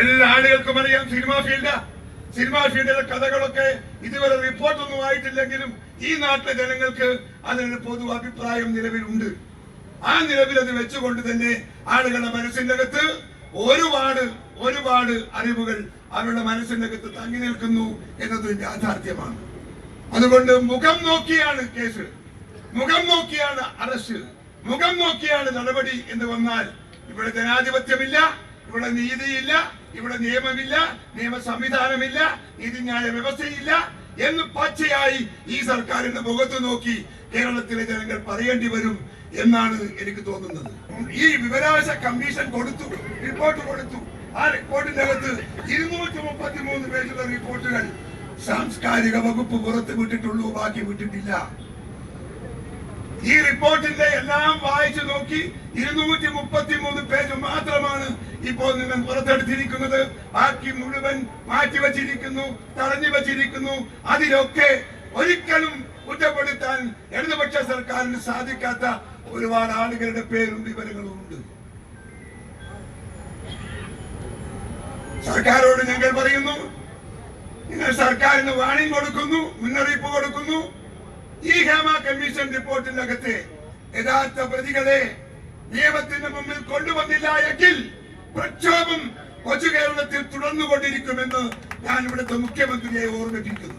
എല്ലാ ആളുകൾക്കും അറിയാം സിനിമാ ഫീൽഡ്. സിനിമാ ഫീൽഡിലെ കഥകളൊക്കെ ഇതുവരെ റിപ്പോർട്ടൊന്നും ആയിട്ടില്ലെങ്കിലും ഈ നാട്ടിലെ ജനങ്ങൾക്ക് അതിനൊരു പൊതു അഭിപ്രായം നിലവിലുണ്ട്. ആ നിലവിൽ അത് വെച്ചുകൊണ്ട് തന്നെ ആളുകളുടെ മനസ്സിന്റെ അകത്ത് ഒരുപാട് ഒരുപാട് അറിവുകൾ അവരുടെ മനസ്സിന്റെ അകത്ത് തങ്ങി നിൽക്കുന്നു എന്നത് യാഥാർത്ഥ്യമാണ്. അതുകൊണ്ട് മുഖം നോക്കിയാണ് കേസ്. മുഖം നോക്കിയാണ് അറസ്റ്റ്. മുഖം നോക്കിയാണ് നടപടി എന്ന് വന്നാൽ ഇവിടെ ജനാധിപത്യമില്ല. ഇവിടെ നീതിയില്ല ഇവിടെ നിയമമില്ല നിയമ സംവിധാനമില്ല നീതിന്യായ വ്യവസ്ഥയില്ല എന്ന് പച്ചയായി ഈ സർക്കാരിന്റെ മുഖത്ത് നോക്കി കേരളത്തിലെ ജനങ്ങൾ പറയേണ്ടി വരും എന്നാണ് എനിക്ക് തോന്നുന്നത്. ഈ വിവരാവകാശ കമ്മീഷൻ കൊടുത്തു റിപ്പോർട്ട് കൊടുത്തു. ആ റിപ്പോർട്ടിന്റെ അകത്ത് ഇരുന്നൂറ്റി മുപ്പത്തി മൂന്ന് പേജുള്ള റിപ്പോർട്ടുകൾ സാംസ്കാരിക വകുപ്പ് പുറത്ത് വിട്ടിട്ടുള്ളൂ ബാക്കി വിട്ടിട്ടില്ല. ഈ റിപ്പോർട്ടിന്റെ എല്ലാം വായിച്ചു നോക്കി ഇരുന്നൂറ്റി മുപ്പത്തി മൂന്ന് പേജ് മാത്രമാണ് ഇപ്പോൾ നിങ്ങൾ പുറത്തെടുത്തിരിക്കുന്നത്. ബാക്കി മുഴുവൻ മാറ്റിവച്ചിരിക്കുന്നു തടഞ്ഞു വച്ചിരിക്കുന്നു അതിലൊക്കെ ഒരിക്കലും കുറ്റപ്പെടുത്താൻ ഇടതുപക്ഷ സർക്കാരിന് സാധിക്കാത്ത ഒരുപാട് ആളുകളുടെ പേരും വിവരങ്ങളും ഉണ്ട്. സർക്കാരോട് ഞങ്ങൾ പറയുന്നു നിങ്ങൾ സർക്കാരിന് വാണിംഗ് കൊടുക്കുന്നു മുന്നറിയിപ്പ് കൊടുക്കുന്നു. ഈ ഹേമ കമ്മീഷൻ റിപ്പോർട്ടിനകത്ത് യഥാർത്ഥ പ്രതികളെ നിയമത്തിന് മുമ്പിൽ കൊണ്ടുവന്നില്ല എങ്കിൽ പ്രക്ഷോഭം കൊച്ചു കേരളത്തിൽ തുടർന്നുകൊണ്ടിരിക്കുമെന്ന് ഞാൻ ഇവിടുത്തെ മുഖ്യമന്ത്രിയെ ഓർമ്മിപ്പിക്കുന്നു.